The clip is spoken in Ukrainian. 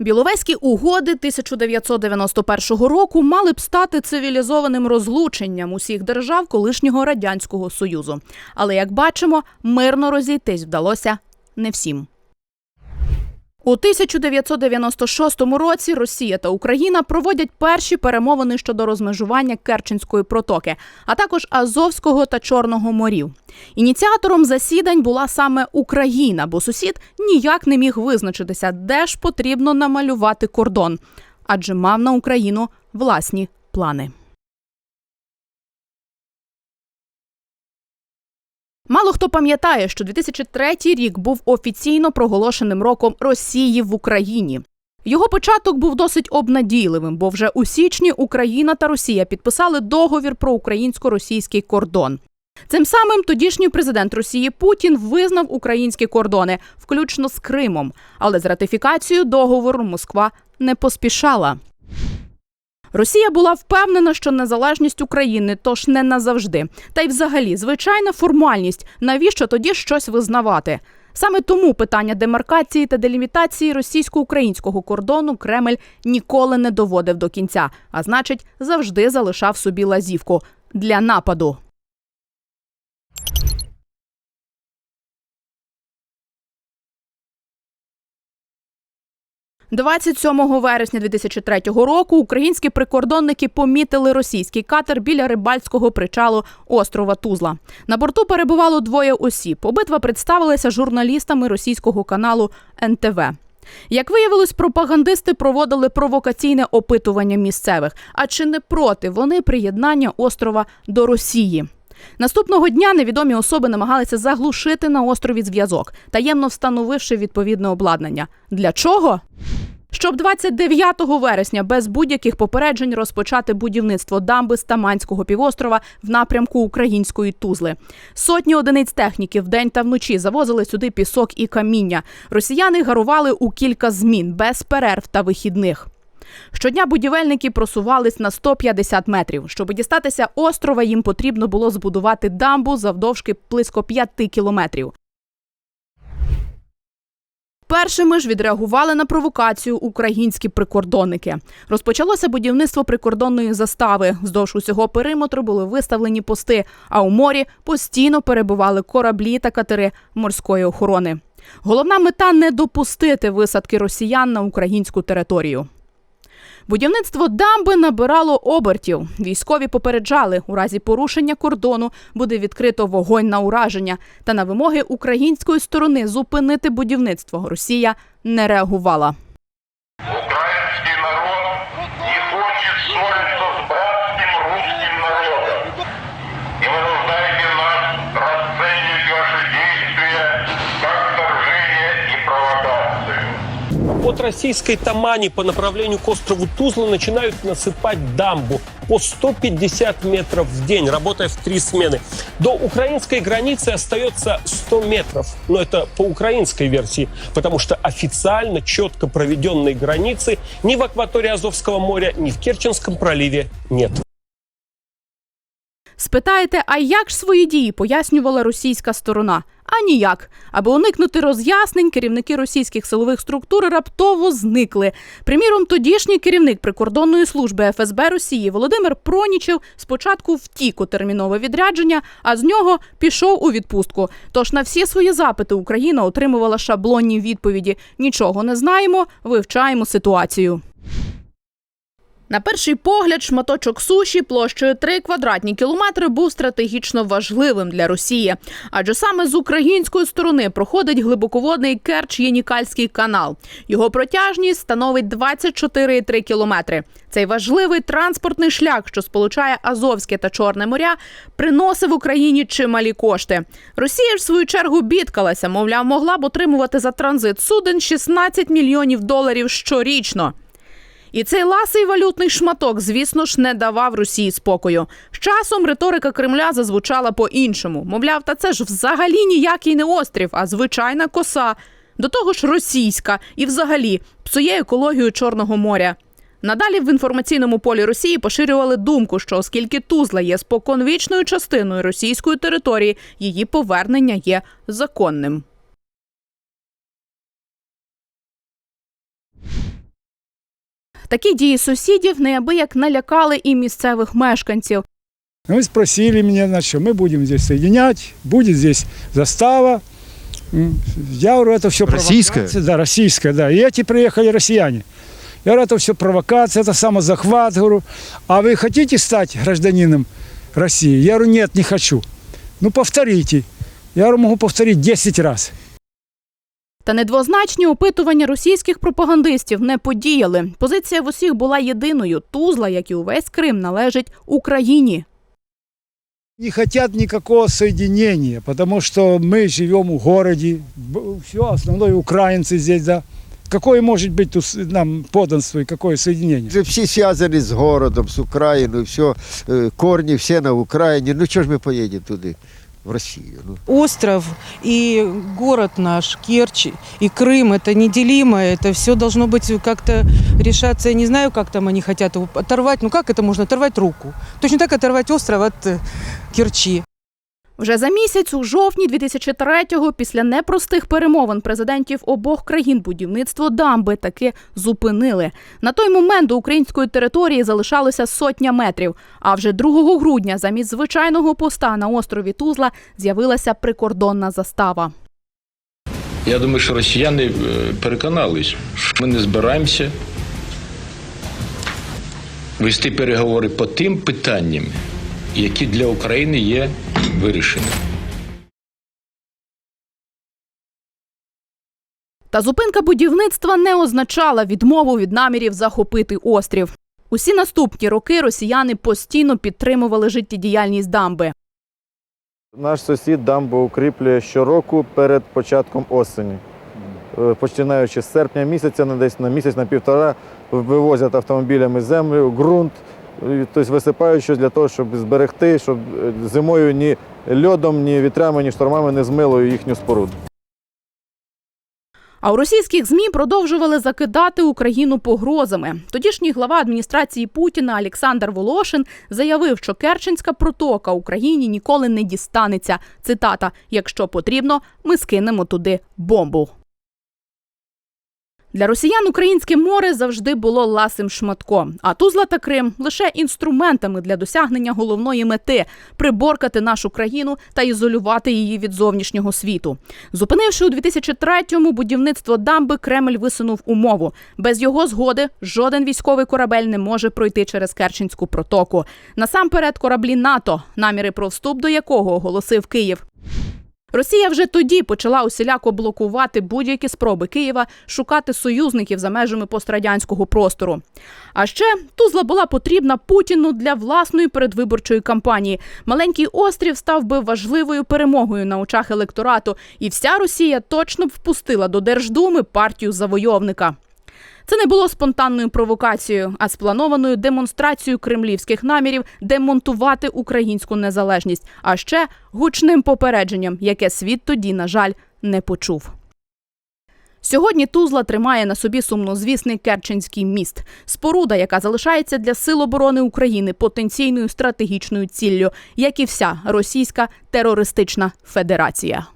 Біловезькі угоди 1991 року мали б стати цивілізованим розлученням усіх держав колишнього радянського союзу. Але як бачимо, мирно розійтись вдалося не всім. У 1996 році Росія та Україна проводять перші перемовини щодо розмежування Керченської протоки, а також Азовського та Чорного морів. Ініціатором засідань була саме Україна, бо сусід ніяк не міг визначитися, де ж потрібно намалювати кордон, адже мав на Україну власні плани. Мало хто пам'ятає, що 2003 рік був офіційно проголошеним роком Росії в Україні. Його початок був досить обнадійливим, бо вже у січні Україна та Росія підписали договір про українсько-російський кордон. Цим самим тодішній президент Росії Путін визнав українські кордони, включно з Кримом. Але з ратифікацією договору Москва не поспішала. Росія була впевнена, що незалежність України тож не назавжди. Та й взагалі звичайна формальність, навіщо тоді щось визнавати. Саме тому питання демаркації та делімітації російсько-українського кордону Кремль ніколи не доводив до кінця, а значить, завжди залишав собі лазівку для нападу. – 27 вересня 2003 року українські прикордонники помітили російський катер біля рибальського причалу острова Тузла. На борту перебувало двоє осіб. Обидва представилися журналістами російського каналу НТВ. Як виявилось, пропагандисти проводили провокаційне опитування місцевих. А чи не проти вони приєднання острова до Росії? Наступного дня невідомі особи намагалися заглушити на острові зв'язок, таємно встановивши відповідне обладнання. Для чого? Щоб 29 вересня без будь-яких попереджень розпочати будівництво дамби з Таманського півострова в напрямку української тузли. Сотні одиниць техніки вдень та вночі завозили сюди пісок і каміння. Росіяни гарували у кілька змін без перерв та вихідних. Щодня будівельники просувались на 150 метрів. Щоб дістатися острова, їм потрібно було збудувати дамбу завдовжки близько 5 кілометрів. Першими ж відреагували на провокацію українські прикордонники. Розпочалося будівництво прикордонної застави. Вздовж усього периметру були виставлені пости, а у морі постійно перебували кораблі та катери морської охорони. Головна мета не допустити висадки росіян на українську територію. Будівництво дамби набирало обертів. Військові попереджали, у разі порушення кордону буде відкрито вогонь на ураження. Та на вимоги української сторони зупинити будівництво Росія не реагувала. Российской Тамани по направлению к острову Тузла начинают насыпать дамбу по 150 метров в день, работая в три смены. До украинской границы остается 100 метров. Но это по украинской версии, потому что официально четко проведенной границы ни в акватории Азовского моря, ни в Керченском проливе нет. Спитаєте, а як ж свої дії пояснювала російська сторона? А ніяк. Аби уникнути роз'яснень, керівники російських силових структур раптово зникли. Приміром, тодішній керівник прикордонної служби ФСБ Росії Володимир Пронічев спочатку втік у термінове відрядження, а з нього пішов у відпустку. Тож на всі свої запити Україна отримувала шаблонні відповіді: нічого не знаємо, вивчаємо ситуацію. На перший погляд, шматочок суші площею 3 квадратні кілометри був стратегічно важливим для Росії, адже саме з української сторони проходить глибоководний Керч-Єнікальський канал. Його протяжність становить 24,3 кілометри. Цей важливий транспортний шлях, що сполучає Азовське та Чорне моря, приносив Україні чималі кошти. Росія ж в свою чергу бідкалася, мовляв, могла б отримувати за транзит суден 16 мільйонів доларів щорічно. І цей ласий валютний шматок, звісно ж, не давав Росії спокою. З часом риторика Кремля зазвучала по-іншому. Мовляв, та це ж взагалі ніякий не острів, а звичайна коса. До того ж, російська і взагалі псує екологію Чорного моря. Надалі в інформаційному полі Росії поширювали думку, що оскільки Тузла є споконвічною частиною російської території, її повернення є законним. Такі дії сусідів неабияк налякали і місцевих мешканців. Вы спросили меня, значит, что мы будем здесь соединять, будет здесь застава. М, Я говорю, это все Российская? Да, российская, да. И эти приехали россияне. Я говорю, это все провокация, это самозахват. Говорю, а вы хотите стать гражданином России? Я говорю, нет, не хочу. Ну, повторите. Я говорю, могу повторить 10 раз. Та недвозначні опитування російських пропагандистів не подіяли. Позиція в усіх була єдиною. Тузла, як і увесь Крим, належить Україні. Не хотят никакого соединения, потому что мы живем в городе, все, основное украинцы здесь, да. Какое может быть тут с- нам подданство и какое соединение? Вже всі зв'язані з городом, з Україною, все, е, корні всі на Україні. Ну чого ж ми поїдемо туди, в Росію? Ну. остров и город наш, Керчь и Крым, это неделимо, это все должно быть как-то решаться. Я не знаю, как там они хотят его оторвать. Ну как это можно оторвать руку? Точно так оторвать остров от э, Керчи. Вже за місяць, у жовтні 2003-го, після непростих перемовин президентів обох країн будівництво дамби таки зупинили. На той момент до української території залишалося сотня метрів. А вже 2 грудня замість звичайного поста на острові Тузла з'явилася прикордонна застава. Я думаю, що росіяни е, переконались, що ми не збираємося вести переговори по тим питанням, які для України є вирішені. Та зупинка будівництва не означала відмову від намірів захопити острів. Усі наступні роки росіяни постійно підтримували життєдіяльність дамби. Наш сусід дамбу укріплює щороку перед початком осені. Е, Починаючи з серпня місяця, на десь на місяць, на півтора вивозять автомобілями землю, ґрунт, тобто висипають щось для того, щоб зберегти, щоб е, зимою ні льодом, ні вітрями, ні штормами не змило їхню споруду. А у російських змі продовжували закидати Україну погрозами. Тодішній глава адміністрації Путіна Олександр Волошин заявив, що Керченська протока Україні ніколи не дістанеться. Цитата: якщо потрібно, ми скинемо туди бомбу. Для росіян українське море завжди було ласим шматком, а Тузла та Крим лише інструментами для досягнення головної мети приборкати нашу країну та ізолювати її від зовнішнього світу. Зупинивши у 2003-му будівництво дамби, Кремль висунув умову: без його згоди жоден військовий корабель не може пройти через Керченську протоку. Насамперед, кораблі НАТО, наміри про вступ до якого оголосив Київ. Росія вже тоді почала усіляко блокувати будь-які спроби Києва шукати союзників за межами пострадянського простору. А ще Тузла була потрібна Путіну для власної передвиборчої кампанії. Маленький острів став би важливою перемогою на очах електорату, і вся Росія точно б впустила до Держдуми партію завойовника. Це не було спонтанною провокацією, а спланованою демонстрацією кремлівських намірів демонтувати українську незалежність, а ще гучним попередженням, яке світ тоді, на жаль, не почув. Сьогодні Тузла тримає на собі сумнозвісний Керченський міст, споруда, яка залишається для сил оборони України потенційною стратегічною ціллю, як і вся російська терористична федерація.